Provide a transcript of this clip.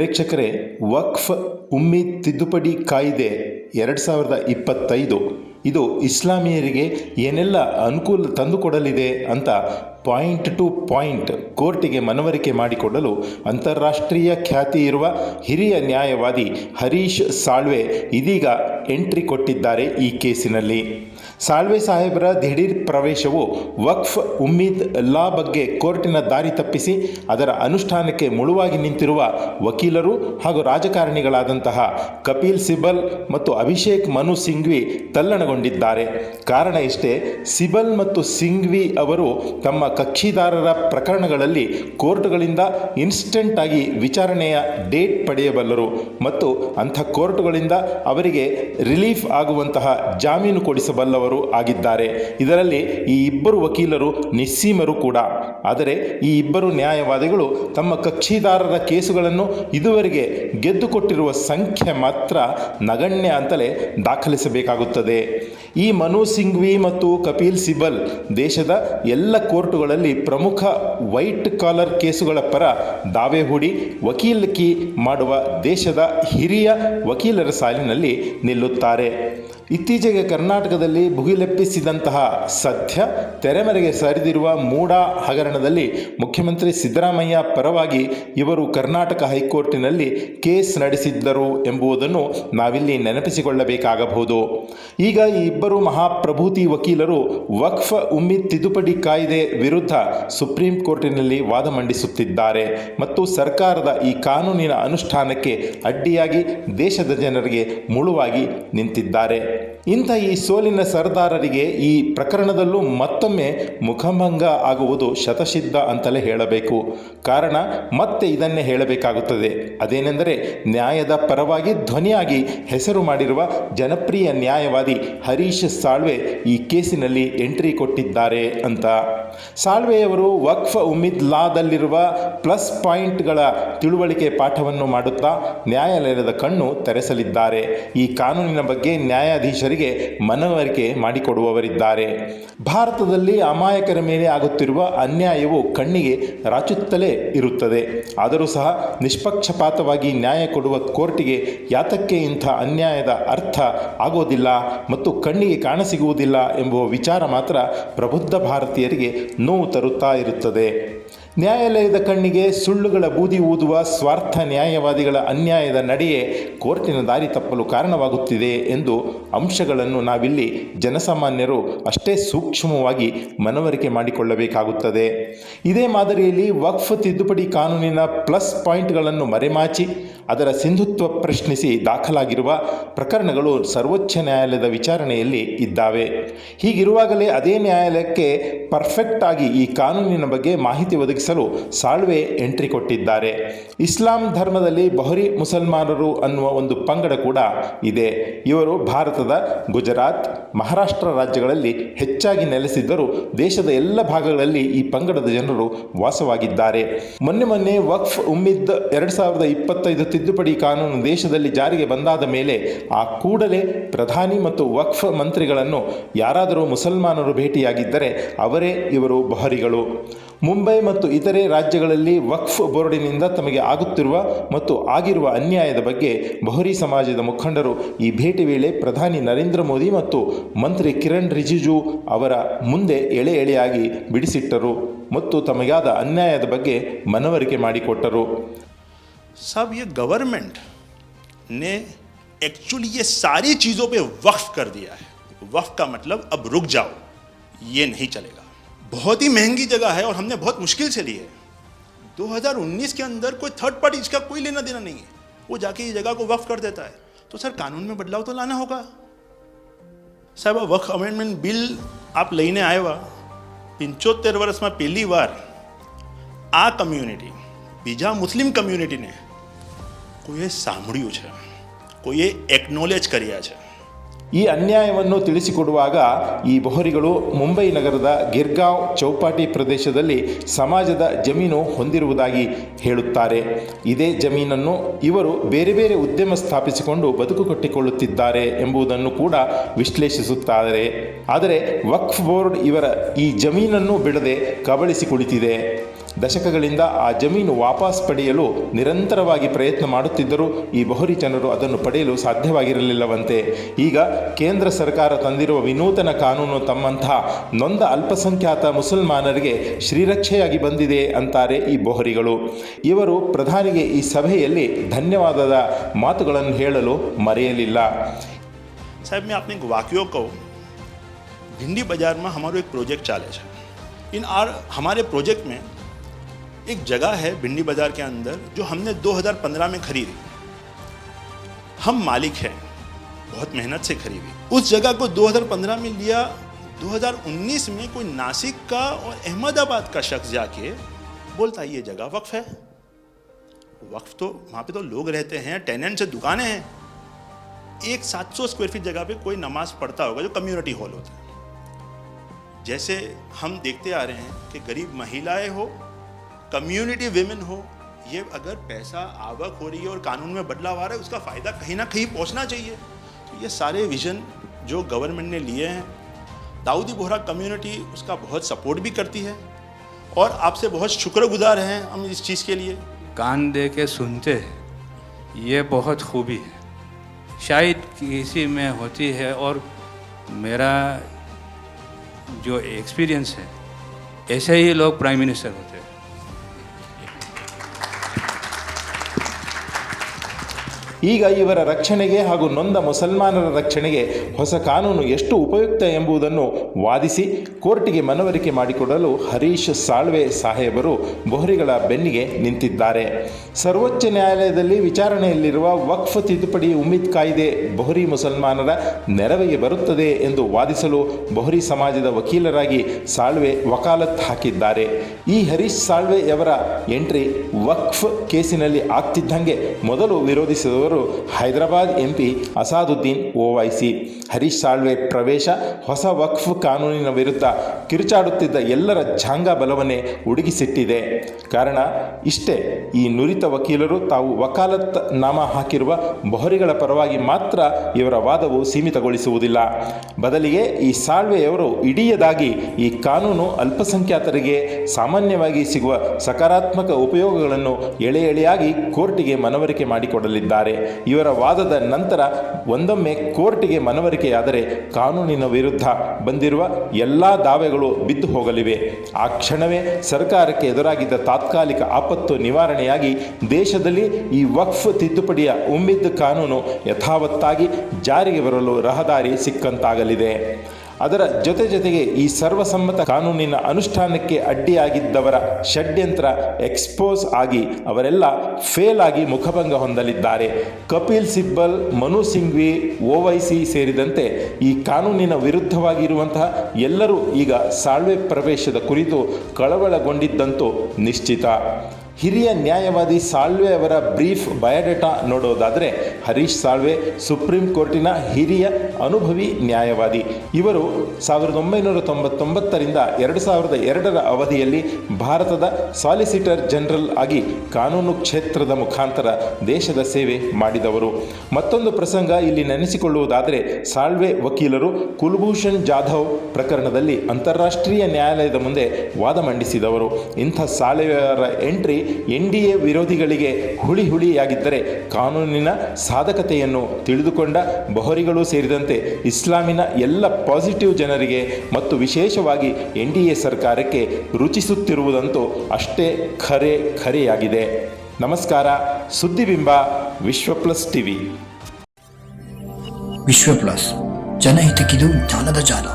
ಪ್ರೇಕ್ಷಕರೇ, ವಕ್ಫ್ ಉಮ್ಮಿ ತಿದ್ದುಪಡಿ ಕಾಯ್ದೆ ಎರಡು ಸಾವಿರದ ಇಪ್ಪತ್ತೈದು. ಇದು ಇಸ್ಲಾಮಿಯರಿಗೆ ಏನೆಲ್ಲ ಅನುಕೂಲ ತಂದುಕೊಡಲಿದೆ ಅಂತ ಪಾಯಿಂಟ್ ಟು ಪಾಯಿಂಟ್ ಕೋರ್ಟಿಗೆ ಮನವರಿಕೆ ಮಾಡಿಕೊಡಲು ಅಂತಾರಾಷ್ಟ್ರೀಯ ಖ್ಯಾತಿ ಇರುವ ಹಿರಿಯ ನ್ಯಾಯವಾದಿ ಹರೀಶ್ ಸಾಳ್ವೆ ಇದೀಗ ಎಂಟ್ರಿ ಕೊಟ್ಟಿದ್ದಾರೆ ಈ ಕೇಸಿನಲ್ಲಿ. ಸಾಳ್ವೆ ಸಾಹೇಬರ ದಿಢೀರ್ ಪ್ರವೇಶವು ವಕ್ಫ್ ಉಮ್ಮೀದ್ ಲಾ ಬಗ್ಗೆ ಕೋರ್ಟಿನ ದಾರಿ ತಪ್ಪಿಸಿ ಅದರ ಅನುಷ್ಠಾನಕ್ಕೆ ಮುಳುವಾಗಿ ನಿಂತಿರುವ ವಕೀಲರು ಹಾಗೂ ರಾಜಕಾರಣಿಗಳಾದಂತಹ ಕಪಿಲ್ ಸಿಬಲ್ ಮತ್ತು ಅಭಿಷೇಕ್ ಮನು ಸಿಂಘ್ವಿ ತಲ್ಲಣಗೊಂಡಿದ್ದಾರೆ. ಕಾರಣ ಇಷ್ಟೇ ಸಿಬಲ್ ಮತ್ತು ಸಿಂಘ್ವಿ ಅವರು ತಮ್ಮ ಕಕ್ಷಿದಾರರ ಪ್ರಕರಣಗಳಲ್ಲಿ ಕೋರ್ಟ್ಗಳಿಂದ ಇನ್ಸ್ಟೆಂಟ್ ಆಗಿ ವಿಚಾರಣೆಯ ಡೇಟ್ ಪಡೆಯಬಲ್ಲರು ಮತ್ತು ಅಂಥ ಕೋರ್ಟ್ಗಳಿಂದ ಅವರಿಗೆ ರಿಲೀಫ್ ಆಗುವಂತಹ ಜಾಮೀನು ಕೊಡಿಸಬಲ್ಲವರು. ಆಗಿದ್ದಾರೆ. ಇದರಲ್ಲಿ ಈ ಇಬ್ಬರು ವಕೀಲರು ನಿಸ್ಸೀಮರು ಕೂಡ. ಆದರೆ ಈ ಇಬ್ಬರು ನ್ಯಾಯವಾದಿಗಳು ತಮ್ಮ ಕಕ್ಷಿದಾರರ ಕೇಸುಗಳನ್ನು ಇದುವರೆಗೆ ಗೆದ್ದುಕೊಟ್ಟಿರುವ ಸಂಖ್ಯೆ ಮಾತ್ರ ನಗಣ್ಯ ಅಂತಲೇ ದಾಖಲಿಸಬೇಕಾಗುತ್ತದೆ. ಈ ಮನು ಸಿಂಘ್ವಿ ಮತ್ತು ಕಪಿಲ್ ಸಿಬಲ್ ದೇಶದ ಎಲ್ಲ ಕೋರ್ಟುಗಳಲ್ಲಿ ಪ್ರಮುಖ ವೈಟ್ ಕಾಲರ್ ಕೇಸುಗಳ ಪರ ದಾವೆ ಹೂಡಿ ವಕೀಲಕಿ ಮಾಡುವ ದೇಶದ ಹಿರಿಯ ವಕೀಲರ ಸಾಲಿನಲ್ಲಿ ನಿಲ್ಲುತ್ತಾರೆ. ಇತ್ತೀಚೆಗೆ ಕರ್ನಾಟಕದಲ್ಲಿ ಭುಗಿಲೆಪ್ಪಿಸಿದಂತಹ ಸದ್ಯ ತೆರೆಮರೆಗೆ ಸರಿದಿರುವ ಮೂಡಾ ಹಗರಣದಲ್ಲಿ ಮುಖ್ಯಮಂತ್ರಿ ಸಿದ್ದರಾಮಯ್ಯ ಪರವಾಗಿ ಇವರು ಕರ್ನಾಟಕ ಹೈಕೋರ್ಟಿನಲ್ಲಿ ಕೇಸ್ ನಡೆಸಿದ್ದರು ಎಂಬುದನ್ನು ನಾವಿಲ್ಲಿ ನೆನಪಿಸಿಕೊಳ್ಳಬೇಕಾಗಬಹುದು. ಈಗ ಈ ಇಬ್ಬರು ಮಹಾಪ್ರಭೂತಿ ವಕೀಲರು ವಕ್ಫ್ ಉಮ್ಮಿ ತಿದ್ದುಪಡಿ ಕಾಯ್ದೆ ವಿರುದ್ಧ ಸುಪ್ರೀಂ ಕೋರ್ಟಿನಲ್ಲಿ ವಾದ ಮಂಡಿಸುತ್ತಿದ್ದಾರೆ ಮತ್ತು ಸರ್ಕಾರದ ಈ ಕಾನೂನಿನ ಅನುಷ್ಠಾನಕ್ಕೆ ಅಡ್ಡಿಯಾಗಿ ದೇಶದ ಜನರಿಗೆ ಮುಳುವಾಗಿ ನಿಂತಿದ್ದಾರೆ. ಇಂಥ ಈ ಸೋಲಿನ ಸರ್ದಾರರಿಗೆ ಈ ಪ್ರಕರಣದಲ್ಲೂ ಮತ್ತೊಮ್ಮೆ ಮುಖಭಂಗ ಆಗುವುದು ಶತಸಿದ್ಧ ಅಂತಲೇ ಹೇಳಬೇಕು. ಕಾರಣ ಮತ್ತೆ ಇದನ್ನೇ ಹೇಳಬೇಕಾಗುತ್ತದೆ. ಅದೇನೆಂದರೆ ನ್ಯಾಯದ ಪರವಾಗಿ ಧ್ವನಿಯಾಗಿ ಹೆಸರು ಮಾಡಿರುವ ಜನಪ್ರಿಯ ನ್ಯಾಯವಾದಿ ಹರೀಶ್ ಸಾಳ್ವೆ ಈ ಕೇಸಿನಲ್ಲಿ ಎಂಟ್ರಿ ಕೊಟ್ಟಿದ್ದಾರೆ ಅಂತ. ಸಾಳ್ವೆಯವರು ವಕ್ಫ್ ಉಮಿದ್ ಲಾದಲ್ಲಿರುವ ಪ್ಲಸ್ ಪಾಯಿಂಟ್ಗಳ ತಿಳುವಳಿಕೆ ಪಾಠವನ್ನು ಮಾಡುತ್ತಾ ನ್ಯಾಯಾಲಯದ ಕಣ್ಣು ತೆರೆಸಲಿದ್ದಾರೆ. ಈ ಕಾನೂನಿನ ಬಗ್ಗೆ ನ್ಯಾಯಾಧೀಶರಿಗೆ ಮನವರಿಕೆ ಮಾಡಿಕೊಡುವವರಿದ್ದಾರೆ. ಭಾರತದಲ್ಲಿ ಅಮಾಯಕರ ಮೇಲೆ ಆಗುತ್ತಿರುವ ಅನ್ಯಾಯವು ಕಣ್ಣಿಗೆ ರಾಚುತ್ತಲೇ ಇರುತ್ತದೆ. ಆದರೂ ಸಹ ನಿಷ್ಪಕ್ಷಪಾತವಾಗಿ ನ್ಯಾಯ ಕೊಡುವ ಕೋರ್ಟಿಗೆ ಯಾತಕ್ಕೆ ಇಂಥ ಅನ್ಯಾಯದ ಅರ್ಥ ಆಗೋದಿಲ್ಲ ಮತ್ತು ಕಣ್ಣಿಗೆ ಕಾಣಸಿಗುವುದಿಲ್ಲ ಎಂಬುವ ವಿಚಾರ ಮಾತ್ರ ಪ್ರಬುದ್ಧ ಭಾರತೀಯರಿಗೆ ನೋವು ತರುತ್ತಾ ಇರುತ್ತದೆ. ನ್ಯಾಯಾಲಯದ ಕಣ್ಣಿಗೆ ಸುಳ್ಳುಗಳ ಬೂದಿ ಊದುವ ಸ್ವಾರ್ಥ ನ್ಯಾಯವಾದಿಗಳ ಅನ್ಯಾಯದ ನಡೆಯೇ ಕೋರ್ಟಿನ ದಾರಿ ತಪ್ಪಲು ಕಾರಣವಾಗುತ್ತಿದೆ ಎಂದು ಅಂಶಗಳನ್ನು ನಾವಿಲ್ಲಿ ಜನಸಾಮಾನ್ಯರು ಅಷ್ಟೇ ಸೂಕ್ಷ್ಮವಾಗಿ ಮನವರಿಕೆ ಮಾಡಿಕೊಳ್ಳಬೇಕಾಗುತ್ತದೆ. ಇದೇ ಮಾದರಿಯಲ್ಲಿ ವಕ್ಫ್ ತಿದ್ದುಪಡಿ ಕಾನೂನಿನ ಪ್ಲಸ್ ಪಾಯಿಂಟ್ಗಳನ್ನು ಮರೆಮಾಚಿ ಅದರ ಸಿಂಧುತ್ವ ಪ್ರಶ್ನಿಸಿ ದಾಖಲಾಗಿರುವ ಪ್ರಕರಣಗಳು ಸರ್ವೋಚ್ಚ ನ್ಯಾಯಾಲಯದ ವಿಚಾರಣೆಯಲ್ಲಿ ಇದ್ದಾವೆ. ಹೀಗಿರುವಾಗಲೇ ಅದೇ ನ್ಯಾಯಾಲಯಕ್ಕೆ ಪರ್ಫೆಕ್ಟ್ ಆಗಿ ಈ ಕಾನೂನಿನ ಬಗ್ಗೆ ಮಾಹಿತಿ ಒದಗಿಸಲು ಸಾಳ್ವೆ ಎಂಟ್ರಿ ಕೊಟ್ಟಿದ್ದಾರೆ. ಇಸ್ಲಾಂ ಧರ್ಮದಲ್ಲಿ ಬಹರಿ ಮುಸಲ್ಮಾನರು ಅನ್ನುವ ಒಂದು ಪಂಗಡ ಕೂಡ ಇದೆ. ಇವರು ಭಾರತದ ಗುಜರಾತ್, ಮಹಾರಾಷ್ಟ್ರ ರಾಜ್ಯಗಳಲ್ಲಿ ಹೆಚ್ಚಾಗಿ ನೆಲೆಸಿದ್ದರೂ ದೇಶದ ಎಲ್ಲ ಭಾಗಗಳಲ್ಲಿ ಈ ಪಂಗಡದ ಜನರು ವಾಸವಾಗಿದ್ದಾರೆ. ಮೊನ್ನೆ ಮೊನ್ನೆ ವಕ್ಫ್ ಉಮ್ಮಿದ್ ಎರಡು ಸಾವಿರದ ಇಪ್ಪತ್ತೈದು ತಿದ್ದುಪಡಿ ಕಾನೂನು ದೇಶದಲ್ಲಿ ಜಾರಿಗೆ ಬಂದಾದ ಮೇಲೆ ಆ ಕೂಡಲೇ ಪ್ರಧಾನಿ ಮತ್ತು ವಕ್ಫ್ ಮಂತ್ರಿಗಳನ್ನು ಯಾರಾದರೂ ಮುಸಲ್ಮಾನರು ಭೇಟಿಯಾಗಿದ್ದರೆ ಅವರೇ ಇವರು ಬಹರಿಗಳು. ಮುಂಬೈ ಮತ್ತು ಇತರೆ ರಾಜ್ಯಗಳಲ್ಲಿ ವಕ್ಫ್ ಬೋರ್ಡಿನಿಂದ ತಮಗೆ ಆಗುತ್ತಿರುವ ಮತ್ತು ಆಗಿರುವ ಅನ್ಯಾಯದ ಬಗ್ಗೆ ಬಹರಿ ಸಮಾಜದ ಮುಖಂಡರು ಈ ಭೇಟಿ ವೇಳೆ ಪ್ರಧಾನಿ ನರೇಂದ್ರ ಮೋದಿ ಮತ್ತು ಮಂತ್ರಿ ಕಿರಣ್ ರಿಜಿಜು ಅವರ ಮುಂದೆ ಎಳೆ ಎಳೆಯಾಗಿ ಬಿಡಿಸಿಟ್ಟರು ಮತ್ತು ತಮಗಾದ ಅನ್ಯಾಯದ ಬಗ್ಗೆ ಮನವರಿಕೆ ಮಾಡಿಕೊಟ್ಟರು. ಸಾಬ್ ಗವರ್ಮೆಂಟ್ ನೇ एक्चुअली ये सारी चीज़ों पे वक्फ कर दिया है वक्फ का मतलब अब रुक जाओ ये नहीं चलेगा बहुत ही महंगी जगह है और हमने बहुत मुश्किल से ली है 2019 के अंदर कोई थर्ड पार्टी इसका कोई लेना देना नहीं है वो जाके ये जगह को वक्फ कर देता है तो सर कानून में बदलाव तो लाना होगा સાહેબ આ વક્ફ અમેન્ડમેન્ટ બિલ આપ લઈને આવ્યા પંચોતેર વર્ષમાં પહેલી વાર આ કમ્યુનિટી બીજા મુસ્લિમ કમ્યુનિટીને કોઈએ સાંભળ્યું છે ಕೊಯೆ ಎಕ್ನೋಲೇಜ್ ಕರಿಯಾಜ ಈ ಅನ್ಯಾಯವನ್ನು ತಿಳಿಸಿಕೊಡುವಾಗ ಈ ಬೊಹರಿಗಳು ಮುಂಬೈ ನಗರದ ಗಿರ್ಗಾವ್ ಚೌಪಾಟಿ ಪ್ರದೇಶದಲ್ಲಿ ಸಮಾಜದ ಜಮೀನು ಹೊಂದಿರುವುದಾಗಿ ಹೇಳುತ್ತಾರೆ. ಇದೇ ಜಮೀನನ್ನು ಇವರು ಬೇರೆ ಬೇರೆ ಉದ್ಯಮ ಸ್ಥಾಪಿಸಿಕೊಂಡು ಬದುಕು ಕಟ್ಟಿಕೊಳ್ಳುತ್ತಿದ್ದಾರೆ ಎಂಬುದನ್ನು ಕೂಡ ವಿಶ್ಲೇಷಿಸುತ್ತಾರೆ. ಆದರೆ ವಕ್ಫ್ ಬೋರ್ಡ್ ಇವರ ಈ ಜಮೀನನ್ನು ಬಿಡದೆ ಕಬಳಿಸಿ ಕುಳಿತಿದೆ. ದಶಕಗಳಿಂದ ಆ ಜಮೀನು ವಾಪಸ್ ಪಡೆಯಲು ನಿರಂತರವಾಗಿ ಪ್ರಯತ್ನ ಮಾಡುತ್ತಿದ್ದರೂ ಈ ಬಹುರಿ ಜನರು ಅದನ್ನು ಪಡೆಯಲು ಸಾಧ್ಯವಾಗಿರಲಿಲ್ಲವಂತೆ. ಈಗ ಕೇಂದ್ರ ಸರ್ಕಾರ ತಂದಿರುವ ವಿನೂತನ ಕಾನೂನು ತಮ್ಮಂತಹ ನೊಂದ ಅಲ್ಪಸಂಖ್ಯಾತ ಮುಸಲ್ಮಾನರಿಗೆ ಶ್ರೀರಕ್ಷೆಯಾಗಿ ಬಂದಿದೆ ಅಂತಾರೆ ಈ ಬೊಹರಿಗಳು. ಇವರು ಪ್ರಧಾನಿಗೆ ಈ ಸಭೆಯಲ್ಲಿ ಧನ್ಯವಾದದ ಮಾತುಗಳನ್ನು ಹೇಳಲು ಮರೆಯಲಿಲ್ಲ. સાહેબ ಮೇ આપને એક ಕೋ કહું ಬಜಾರ್ બજારમાં હમારો ಏಕ್ પ્રોજેક્ટ ચાલે ಇನ್ ಆರ್ ಹಮಾರೆ ಮೇ एक जगह है भिंडी बाज़ार के अंदर जो हमने 2015 में खरीदी। हम मालिक हैं, बहुत मेहनत से खरीदी। उस जगह को 2015 में लिया 2019 में कोई नासिक का और अहमदाबाद का शख्स जाके बोलता, ये जगह वक्फ है? वक्फ तो वहाँ पे तो लोग रहते हैं, टेनेंट से दुकानें हैं। एक 700 स्क्वायर फीट जगह पे कोई नमाज़ पढ़ता होगा जो कम्युनिटी हॉल होता है। जैसे हम देखते आ रहे हैं कि गरीब महिलाएँ हो कम्युनिटी विमेन हो, ये अगर पैसा आवक हो रही है और कानून में बदलाव आ रहा है, उसका फ़ायदा कहीं ना कहीं पहुँचना चाहिए। तो ये सारे विजन जो गवर्नमेंट ने लिए हैं, दाऊदी बोहरा कम्युनिटी उसका बहुत सपोर्ट भी करती है। और आपसे बहुत शुक्रगुजार हैं हम इस चीज़ के लिए। कान दे के सुनते हैं, ये बहुत खूबी है। शायद किसी में होती है और मेरा जो एक्सपीरियंस है, ऐसे ही लोग प्राइम मिनिस्टर होते ಈಗ ಇವರ ರಕ್ಷಣೆಗೆ ಹಾಗೂ ನೊಂದ ಮುಸಲ್ಮಾನರ ರಕ್ಷಣೆಗೆ ಹೊಸ ಕಾನೂನು ಎಷ್ಟು ಉಪಯುಕ್ತ ಎಂಬುದನ್ನು ವಾದಿಸಿ ಕೋರ್ಟಿಗೆ ಮನವರಿಕೆ ಮಾಡಿಕೊಡಲು ಹರೀಶ್ ಸಾಳ್ವೆ ಸಾಹೇಬರು ಬೊಹರಿಗಳ ಬೆನ್ನಿಗೆ ನಿಂತಿದ್ದಾರೆ. ಸರ್ವೋಚ್ಚ ನ್ಯಾಯಾಲಯದಲ್ಲಿ ವಿಚಾರಣೆಯಲ್ಲಿರುವ ವಕ್ಫ್ ತಿದ್ದುಪಡಿ ಉಮ್ಮಿದ್ ಕಾಯ್ದೆ ಬೊಹರಿ ಮುಸಲ್ಮಾನರ ನೆರವಿಗೆ ಬರುತ್ತದೆ ಎಂದು ವಾದಿಸಲು ಬೊಹರಿ ಸಮಾಜದ ವಕೀಲರಾಗಿ ಸಾಳ್ವೆ ವಕಾಲತ್ ಹಾಕಿದ್ದಾರೆ. ಈ ಹರೀಶ್ ಸಾಳ್ವೆಯವರ ಎಂಟ್ರಿ ವಕ್ಫ್ ಕೇಸಿನಲ್ಲಿ ಆಗ್ತಿದ್ದಂಗೆ ಮೊದಲು ವಿರೋಧಿಸಿದವರು ಹೈದರಾಬಾದ್ ಎಂಪಿ ಅಸಾದುದ್ದೀನ್ ಓವೈಸಿ. ಹರೀಶ್ ಸಾಳ್ವೆ ಪ್ರವೇಶ, ಹೊಸ ವಕ್ಫ್ ಕಾನೂನಿನ ವಿರುದ್ಧ ಕಿರುಚಾಡುತ್ತಿದ್ದ ಎಲ್ಲರ ಜಾಂಗ ಬಲವನ್ನೇ ಉಡುಗಿಸಿಟ್ಟಿದೆ ಕಾರಣ, ಇಷ್ಟೇ, ಈ ನುರಿತ ವಕೀಲರು ತಾವು ವಕಾಲತ್ ನಾಮ ಹಾಕಿರುವ ಬೊಹರಿಗಳ ಪರವಾಗಿ ಮಾತ್ರ ಇವರ ವಾದವು ಸೀಮಿತಗೊಳಿಸುವುದಿಲ್ಲ. ಬದಲಿಗೆ ಈ ಸಾಳ್ವೆಯವರು ಇಡೀಯದಾಗಿ ಈ ಕಾನೂನು ಅಲ್ಪಸಂಖ್ಯಾತರಿಗೆ ಸಾಮಾನ್ಯವಾಗಿ ಸಿಗುವ ಸಕಾರಾತ್ಮಕ ಉಪಯೋಗಗಳನ್ನು ಎಳೆ ಎಳೆಯಾಗಿ ಕೋರ್ಟಿಗೆ ಮನವರಿಕೆ ಮಾಡಿಕೊಡಲಿದ್ದಾರೆ. ಇವರ ವಾದದ ನಂತರ ಒಂದೊಮ್ಮೆ ಕೋರ್ಟಿಗೆ ಮನವರಿಕೆಯಾದರೆ ಕಾನೂನಿನ ವಿರುದ್ಧ ಬಂದಿರುವ ಎಲ್ಲ ದಾವೆಗಳು ಬಿದ್ದು ಹೋಗಲಿವೆ. ಆ ಕ್ಷಣವೇ ಸರ್ಕಾರಕ್ಕೆ ಎದುರಾಗಿದ್ದ ತಾತ್ಕಾಲಿಕ ಆಪತ್ತು ನಿವಾರಣೆಯಾಗಿ ದೇಶದಲ್ಲಿ ಈ ವಕ್ಫ್ ತಿದ್ದುಪಡಿಯ ಉಮ್ಮಿದ್ದು ಕಾನೂನು ಯಥಾವತ್ತಾಗಿ ಜಾರಿಗೆ ಬರಲು ರಹದಾರಿ ಸಿಕ್ಕಂತಾಗಲಿದೆ. ಅದರ ಜೊತೆ ಜೊತೆಗೆ ಈ ಸರ್ವಸಮ್ಮತ ಕಾನೂನಿನ ಅನುಷ್ಠಾನಕ್ಕೆ ಅಡ್ಡಿಯಾಗಿದ್ದವರ ಷಡ್ಯಂತ್ರ ಎಕ್ಸ್ಪೋಸ್ ಆಗಿ ಅವರೆಲ್ಲ ಫೇಲ್ ಆಗಿ ಮುಖಭಂಗ ಹೊಂದಲಿದ್ದಾರೆ. ಕಪಿಲ್ ಸಿಬ್ಬಲ್, ಮನು ಸಿಂಘ್ವಿ ಓವೈಸಿ ಸೇರಿದಂತೆ ಈ ಕಾನೂನಿನ ವಿರುದ್ಧವಾಗಿರುವಂತಹ ಎಲ್ಲರೂ ಈಗ ಸಾಳ್ವೆ ಪ್ರವೇಶದ ಕುರಿತು ಕಳವಳಗೊಂಡಿದ್ದಂತೂ ನಿಶ್ಚಿತ. ಹಿರಿಯ ನ್ಯಾಯವಾದಿ ಸಾಳ್ವೆ ಅವರ ಬ್ರೀಫ್ ಬಯೋಡೇಟಾ ನೋಡೋದಾದರೆ ಹರೀಶ್ ಸಾಳ್ವೆ, ಸುಪ್ರೀಂ ಕೋರ್ಟಿನ ಹಿರಿಯ ಅನುಭವಿ ನ್ಯಾಯವಾದಿ. ಇವರು ಸಾವಿರದ ಒಂಬೈನೂರ ತೊಂಬತ್ತೊಂಬತ್ತರಿಂದ ಎರಡು ಸಾವಿರದ ಎರಡರ ಅವಧಿಯಲ್ಲಿ ಭಾರತದ ಸಾಲಿಸಿಟರ್ ಜನರಲ್ ಆಗಿ ಕಾನೂನು ಕ್ಷೇತ್ರದ ಮುಖಾಂತರ ದೇಶದ ಸೇವೆ ಮಾಡಿದವರು. ಮತ್ತೊಂದು ಪ್ರಸಂಗ ಇಲ್ಲಿ ನೆನೆಸಿಕೊಳ್ಳುವುದಾದರೆ ಸಾಳ್ವೆ ವಕೀಲರು ಕುಲ್ಭೂಷಣ್ ಜಾಧವ್ ಪ್ರಕರಣದಲ್ಲಿ ಅಂತಾರಾಷ್ಟ್ರೀಯ ನ್ಯಾಯಾಲಯದ ಮುಂದೆ ವಾದ ಮಂಡಿಸಿದವರು. ಇಂಥ ಸಾಳ್ವೆಯವರ ಎಂಟ್ರಿ ಎನ್ ಡಿ ಎ ವಿರೋಧಿಗಳಿಗೆ ಹುಳಿ ಹುಳಿಯಾಗಿದ್ದರೆ ಕಾನೂನಿನ ಸಾಧಕತೆಯನ್ನು ತಿಳಿದುಕೊಂಡ ಬಹರಿಗಳು ಸೇರಿದಂತೆ ಇಸ್ಲಾಮಿನ ಎಲ್ಲ ಪಾಸಿಟಿವ್ ಜನರಿಗೆ ಮತ್ತು ವಿಶೇಷವಾಗಿ ಎನ್ ಡಿ ಸರ್ಕಾರಕ್ಕೆ ರುಚಿಸುತ್ತಿರುವುದಂತೂ ಅಷ್ಟೇ ಖರೆ ಖರೆಯಾಗಿದೆ. ನಮಸ್ಕಾರ, ಸುದ್ದಿಬಿಂಬ, Vishwa plus TV. Vishwa plus, ಜನಹಿತಕ್ಕಿದು ಜ್ಞಾನದ ಜಾಲ.